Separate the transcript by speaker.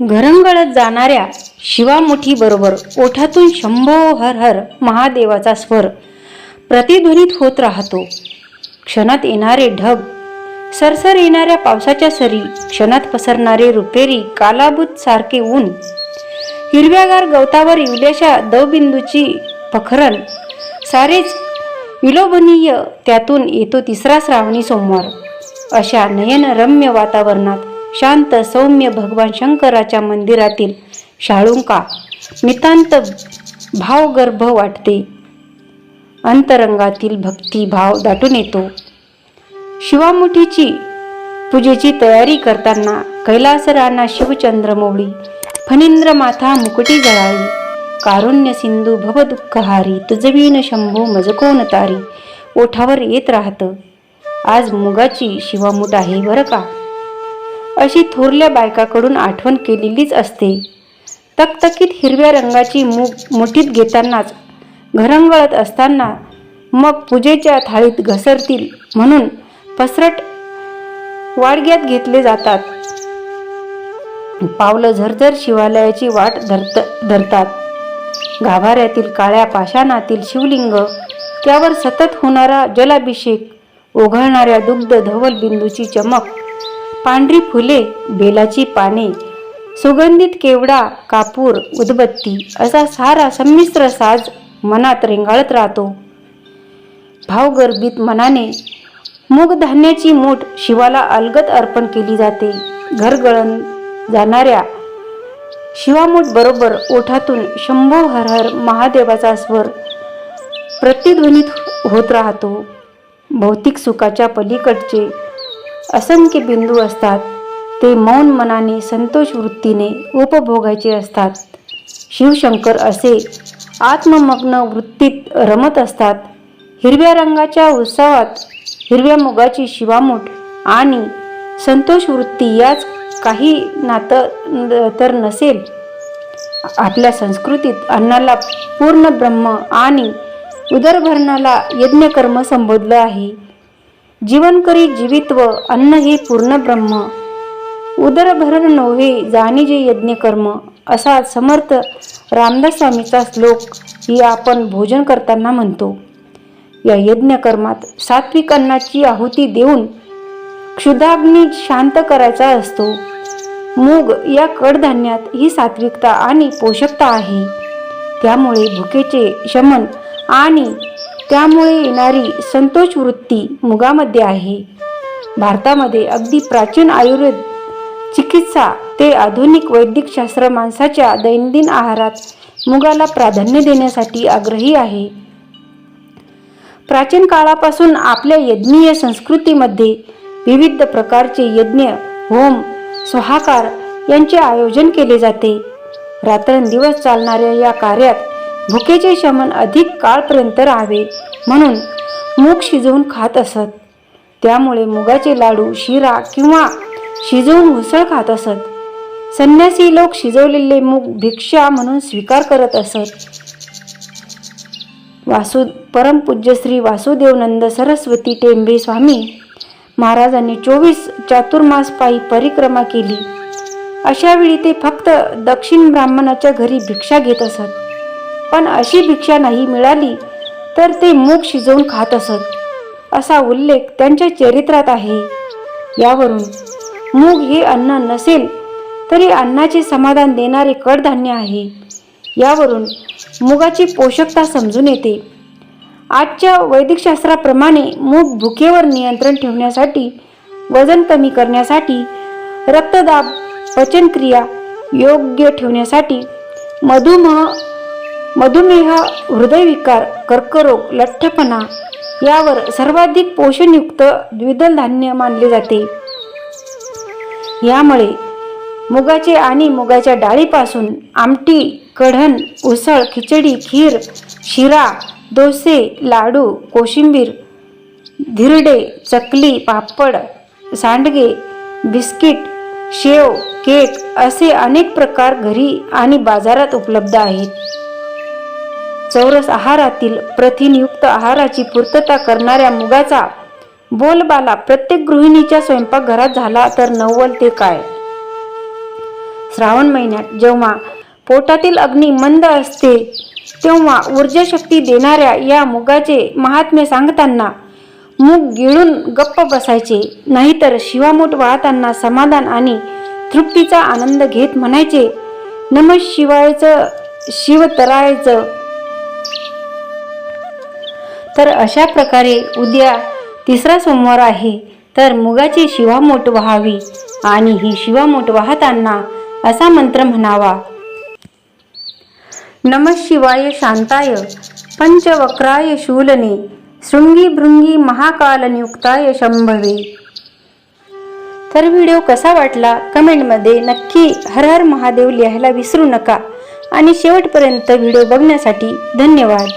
Speaker 1: घरंगळत जाणाऱ्या शिवामुठीबरोबर ओठातून शंभो हर हर महादेवाचा स्वर प्रतिध्वनित होत राहतो. क्षणात येणारे ढग सरसर येणाऱ्या पावसाच्या सरी क्षणात पसरणारे रुपेरी कालाबूत सारखे ऊन हिरव्यागार गवतावर इवल्याशा दवबिंदूची पखरण सारेच विलोभनीय त्यातून येतो तिसरा श्रावणी सोमवार. अशा नयनरम्य वातावरणात शांत सौम्य भगवान शंकराच्या मंदिरातील शाळुंका नितांत भावगर्भ वाटते. अंतरंगातील भक्तिभाव दाटून येतो. शिवामुठीची पूजेची तयारी करताना कैलासराना शिवचंद्रमौळी फणींद्र माथा मुकुटी जळाळी कारुण्य सिंधू भवदुःखहारी तुझवीन शंभू मजकोन तारी ओठावर येत राहतं. आज मुगाची शिवामूठ आहे बरं का? अशी थोरल्या बायकाकडून आठवण केलेलीच असते. तकतकीत हिरव्या रंगाची मूग मुठीत घेतानाच घरंगळत असताना मग पूजेच्या थाळीत घसरतील म्हणून पसरट वाडग्यात घेतले जातात. पावलं झरझर शिवालयाची वाट धरत धरतात. गाभाऱ्यातील काळ्या पाषाणातील शिवलिंग त्यावर सतत होणारा जलाभिषेक ओघळणाऱ्या दुग्ध धवल बिंदूची चमक पांढरी फुले बेलाची पाने सुगंधित केवडा कापूर उदबत्ती असा सारा संमिश्र साज मनात रेंगाळत राहतो. भावगर्भित मनाने मूग धान्याची मूठ शिवाला अलगत अर्पण केली जाते. घरगळण जाणाऱ्या शिवामूठ बरोबर ओठातून शंभो हर हर महादेवाचा स्वर प्रतिध्वनित होत राहतो. भौतिक सुखाच्या पलीकडचे असंख्य बिंदू असतात. ते मौन मनाने संतोष वृत्तीने उपभोगायचे असतात. शिवशंकर असे आत्ममग्न वृत्तीत रमत असतात. हिरव्या रंगाच्या उत्सवात हिरव्या मुगाची शिवामूठ आणि संतोष वृत्ती याच काही नातं तर नसेल. आपल्या संस्कृतीत अन्नाला पूर्ण ब्रह्म आणि उदरभरणाला यज्ञकर्म संबोधलं आहे. जीवनकरी जीवित्व अन्न हे पूर्ण ब्रह्म. उदरभरण नव्हे जाणीजे यज्ञ यज्ञकर्म असा समर्थ रामदास स्वामीचा श्लोक ही आपण भोजन करताना म्हणतो. या यज्ञकर्मात सात्विक अन्नाची आहुती देऊन क्षुधाग्नी शांत करायचा असतो. मूग या कडधान्यात ही सात्विकता आणि पोषकता आहे. त्यामुळे भुकेचे शमन आणि त्यामुळे येणारी संतोष वृत्ती मुगामध्ये आहे. भारतामध्ये अगदी प्राचीन आयुर्वेद चिकित्सा ते आधुनिक वैदिकशास्त्र माणसाच्या दैनंदिन आहारात मुगाला प्राधान्य देण्यासाठी आग्रही आहे. प्राचीन काळापासून आपल्या यज्ञीय संस्कृतीमध्ये विविध प्रकारचे यज्ञ होम स्वाहाकार यांचे आयोजन केले जाते. रात्रंदिवस चालणाऱ्या या कार्यात भुकेचे शमन अधिक काळपर्यंत राहावे. म्हणून मूग शिजवून खात असत. त्यामुळे मुगाचे लाडू शिरा किंवा शिजवून उसळ खात असत. संन्यासी लोक शिजवलेले मूग भिक्षा म्हणून स्वीकार करत असत. वासु परमपूज्य श्री वासुदेवनंद सरस्वती टेंबे स्वामी महाराजांनी चोवीस चातुर्मास पायी परिक्रमा केली. अशावेळी ते फक्त दक्षिण ब्राह्मणाच्या घरी भिक्षा घेत असत. पण अशी भिक्षा नाही मिळाली तर ते मूग शिजवून खात असत. असा उल्लेख त्यांच्या चरित्रात आहे. यावरून मूग हे अन्न नसेल तरी अन्नाचे समाधान देणारे कडधान्य आहे. यावरून मुगाची पोषकता समजून येते. आजच्या वैदिकशास्त्राप्रमाणे मूग भुकेवर नियंत्रण ठेवण्यासाठी वजन कमी करण्यासाठी रक्तदाब पचनक्रिया योग्य ठेवण्यासाठी मधुमेह मधुमेह हृदयविकार कर्करोग लठ्ठपणा यावर सर्वाधिक पोषणयुक्त द्विदल धान्य मानले जाते. यामुळे मुगाचे आणि मुगाच्या डाळीपासून आमटी कढण उसळ खिचडी खीर शिरा डोसे लाडू कोशिंबीर धिरडे चकली पापड सांडगे बिस्किट शेव केक असे अनेक प्रकार घरी आणि बाजारात उपलब्ध आहेत. चौरस आहारातील प्रथिनयुक्त आहाराची पूर्तता करणाऱ्या मुगाचा बोलबाला प्रत्येक गृहिणीच्या स्वयंपाकघरात झाला तर नव्वल ते काय? श्रावण महिन्यात जेव्हा पोटातील अग्नी मंद असते तेव्हा ऊर्जाशक्ती देणाऱ्या या मुगाचे महात्म्य सांगताना मूग गिळून गप्प बसायचे नाहीतर शिवामूठ वाहताना समाधान आणि तृप्तीचा आनंद घेत म्हणायचे नम शिवायचं शिव तरायचं तर अशा प्रकारे उद्या तिसरा सोमवार आहे तर मुगाची शिवामोट व्हावी आणि ही शिवामोट वाहताना असा मंत्र म्हणावा. नम शिवाय शांताय पंचवक्राय शूलने शृंगी भृंगी महाकाल नियुक्ताय शंभवे. तर व्हिडिओ कसा वाटला कमेंटमध्ये नक्की हर हर महादेव लिहायला विसरू नका आणि शेवटपर्यंत व्हिडिओ बघण्यासाठी धन्यवाद.